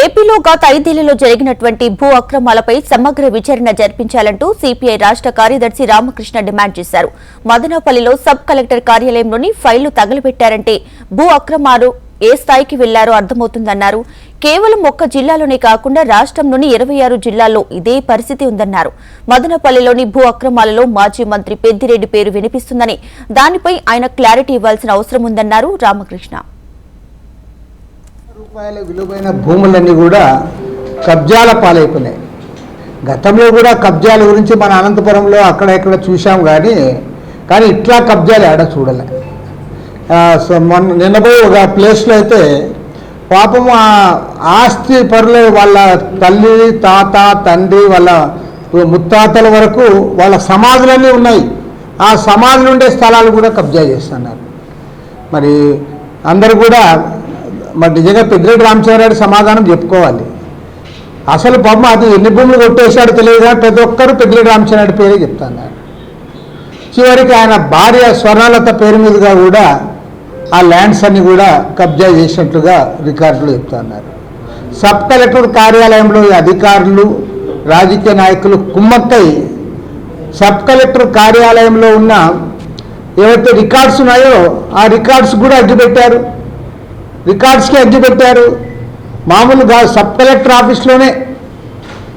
ఏపీలో గత ఐదేళ్ళలో జరిగినటువంటి భూ అక్రమాలపై సమగ్ర విచారణ జరిపించాలంటూ సిపిఐ రాష్ట్ర కార్యదర్శి రామకృష్ణ డిమాండ్ చేశారు. మదనపల్లిలో సబ్ కలెక్టర్ కార్యాలయంలోని ఫైళ్ళు తగలబెట్టారంటే భూ అక్రమాలు ఏ స్థాయికి వెళ్ళారో అర్థమవుతుందన్నారు. కేవలం ఒక్క జిల్లాలోనే కాకుండా రాష్ట్రంలోని ఇరవై ఆరు జిల్లాల్లో ఇదే పరిస్థితి ఉందన్నారు. మదనపల్లిలోని భూ అక్రమాలలో మాజీ మంత్రి పెద్దిరెడ్డి పేరు వినిపిస్తుందని దానిపై ఆయన క్లారిటీ ఇవ్వాల్సిన అవసరం ఉందన్నారు రామకృష్ణ. రూపాయల విలువైన భూములన్నీ కూడా కబ్జాల పాలైపోయినాయి. గతంలో కూడా కబ్జాల గురించి మన అనంతపురంలో అక్కడ ఇక్కడ చూసాం కానీ కానీ ఇట్లా కబ్జాలు ఆడ చూడలే. మొన్న నిన్నపో ఒక ప్లేస్లో అయితే పాపం ఆ ఆస్తి పరులు వాళ్ళ తల్లి తాత తండ్రి వాళ్ళ ముత్తాతల వరకు వాళ్ళ సమాధులన్నీ ఉన్నాయి. ఆ సమాధులు ఉండే స్థలాలు కూడా కబ్జా చేస్తున్నారు. మరి అందరు కూడా మరి నిజంగా పెద్దిరెడ్డి రామచంద్రారెడ్డి సమాధానం చెప్పుకోవాలి. అసలు బొమ్మ అది ఎన్ని భూములు కొట్టేశాడో తెలియదు? కానీ ప్రతి ఒక్కరు పెద్దిరెడ్డి రామచంద్రారెడ్డి పేరే చెప్తున్నారు చివరికి ఆయన భార్య స్వర్ణలత పేరు మీదుగా కూడా ఆ ల్యాండ్స్ అన్ని కూడా కబ్జా చేసినట్లుగా రికార్డులు చెప్తున్నారు. సబ్ కలెక్టర్ కార్యాలయంలో ఈ అధికారులు రాజకీయ నాయకులు కుమ్మక్కై సబ్ కలెక్టర్ కార్యాలయంలో ఉన్న ఏవైతే రికార్డ్స్ ఉన్నాయో ఆ రికార్డ్స్ కూడా అడ్డుపెట్టారు. రికార్డ్స్కి అడ్డుపెట్టారు మామూలుగా సబ్ కలెక్టర్ ఆఫీస్లోనే.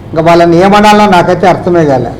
ఇంకా వాళ్ళ నియమనాల్లో నాకైతే అర్థమే కాలే